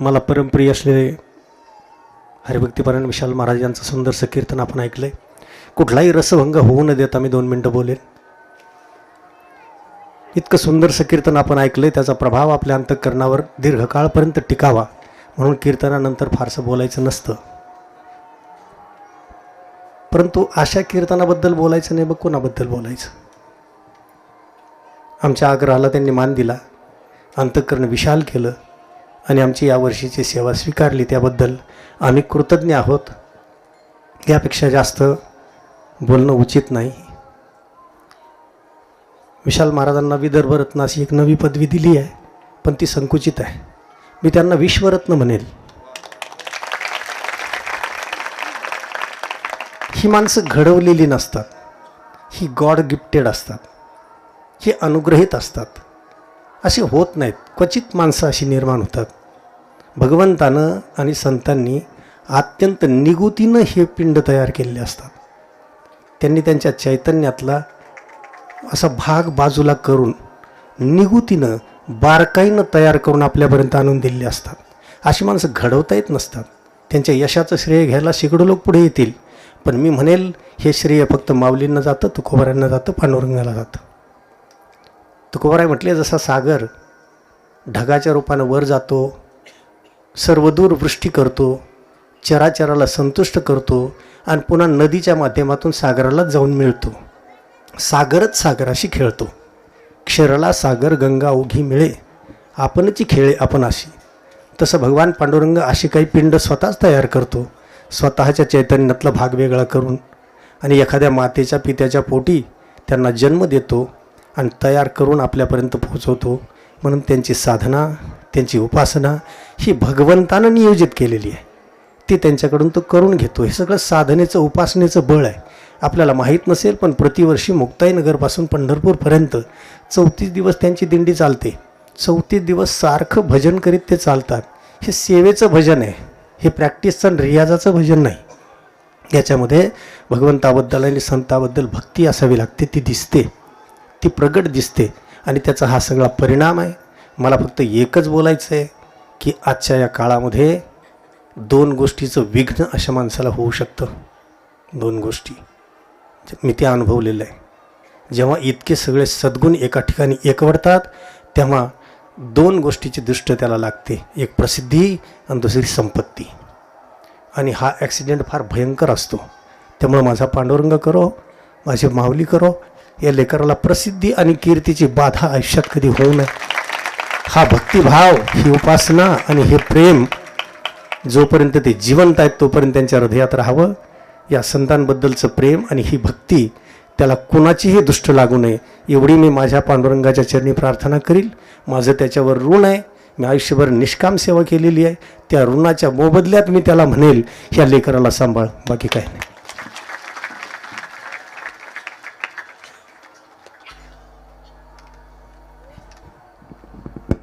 मला परमप्रिय असलेले हरिभक्तीपरायण विशाल महाराज यांचं सुंदरसं कीर्तन आपण ऐकलं आहे कुठलाही रसभंग होऊ न देता मी दोन मिनटं बोलेन. इतकं सुंदरसं कीर्तन आपण ऐकलं आहे त्याचा प्रभाव आपल्या अंतःकरणावर दीर्घकाळपर्यंत टिकावा म्हणून कीर्तनानंतर फारसं बोलायचं नसतं. परंतु अशा कीर्तनाबद्दल बोलायचं नाही बघ कोणाबद्दल बोलायचं? आमच्या आग्रहाला त्यांनी मान दिला. अंतःकरण विशाल केलं. आणि आमची यावर्षीची सेवा स्वीकारली त्याबद्दल आम्ही कृतज्ञ आहोत. यापेक्षा जास्त बोलणं उचित नाही. विशाल महाराजांना विदर्भरत्न अशी एक नवी पदवी दिली आहे पण ती संकुचित आहे. मी त्यांना विश्वरत्न म्हणेल. ही माणसं घडवलेली नसतात. ही गॉड गिफ्टेड असतात. ही अनुग्रहित असतात. असे होत नाहीत. क्वचित माणसं अशी निर्माण होतात. भगवंतानं आणि संतांनी अत्यंत निगुतीनं हे पिंड तयार केलेले असतात. त्यांनी त्यांच्या चैतन्यातला असा भाग बाजूला करून निगुतीनं बारकाईनं तयार करून आपल्यापर्यंत आणून दिलेले असतात. अशी माणसं घडवता येत नसतात. त्यांच्या यशाचं श्रेय घ्यायला शेकडो लोक पुढे येतील. पण मी म्हणेल हे श्रेय फक्त माऊलींना जातं तुकोबारांना जातं पांडुरंगाला जातं. तुकोबाराय म्हटले जसा सागर ढगाच्या रूपानं वर जातो सर्वदूर वृष्टी करतो चराचराला संतुष्ट करतो आणि पुन्हा नदीच्या माध्यमातून सागराला जाऊन मिळतो. सागरच सागराशी खेळतो. क्षरला सागर गंगा उघी मिळे आपणची खेळे आपण अशी तसं भगवान पांडुरंग अशी काही पिंड स्वतःच तयार करतो. स्वतःच्या चैतन्यातला भाग वेगळा करून आणि एखाद्या मातेच्या पित्याच्या पोटी त्यांना जन्म देतो आणि तयार करून आपल्यापर्यंत पोहोचवतो. म्हणून त्यांची साधना त्यांची उपासना ही भगवंतानं नियोजित केलेली आहे. ती त्यांच्याकडून तो करून घेतो. हे सगळं साधनेचं उपासनेचं बळ आहे. आपल्याला माहीत नसेल पण प्रतिवर्षी मुक्ताईनगरपासून पंढरपूरपर्यंत चौतीस दिवस त्यांची दिंडी चालते. चौतीस दिवस सारखं भजन करीत ते चालतात. हे सेवेचं भजन आहे. हे प्रॅक्टिसचं आणि रियाजाचं भजन नाही. याच्यामध्ये भगवंताबद्दल आणि संताबद्दल भक्ती असावी लागते ती दिसते. ती प्रगट दिसते. आणि त्याचा हा सगळा परिणाम आहे. मला फक्त एकच बोलायचं आहे की आजच्या या काळामध्ये दोन गोष्टीचं विघ्न अशा माणसाला होऊ शकतं. दोन गोष्टी. मी ते अनुभवलेलं आहे. जेव्हा इतके सगळे सद्गुण एका ठिकाणी एकवडतात तेव्हा दोन गोष्टीची दृष्ट त्याला लागते. एक प्रसिद्धी आणि दुसरी संपत्ती. आणि हा ॲक्सिडेंट फार भयंकर असतो. त्यामुळं माझा पांडुरंग करो माझी माऊली करो या लेकराला प्रसिद्धी आणि कीर्तीची बाधा आयुष्यात कधी होऊ नये. हा भक्तिभाव ही उपासना आणि हे प्रेम जोपर्यंत ते जिवंत आहेत तोपर्यंत त्यांच्या हृदयात राहावं. या संतांबद्दलचं प्रेम आणि ही भक्ती त्याला कुणाचीही दुष्ट लागू नये. एवढी मी माझ्या पांडुरंगाच्या चरणी प्रार्थना करील. माझं त्याच्यावर ऋण आहे. मी आयुष्यभर निष्काम सेवा केलेली आहे. त्या ऋणाच्या मोबदल्यात मी त्याला म्हणेल ह्या लेकराला सांभाळ. बाकी काही नाही.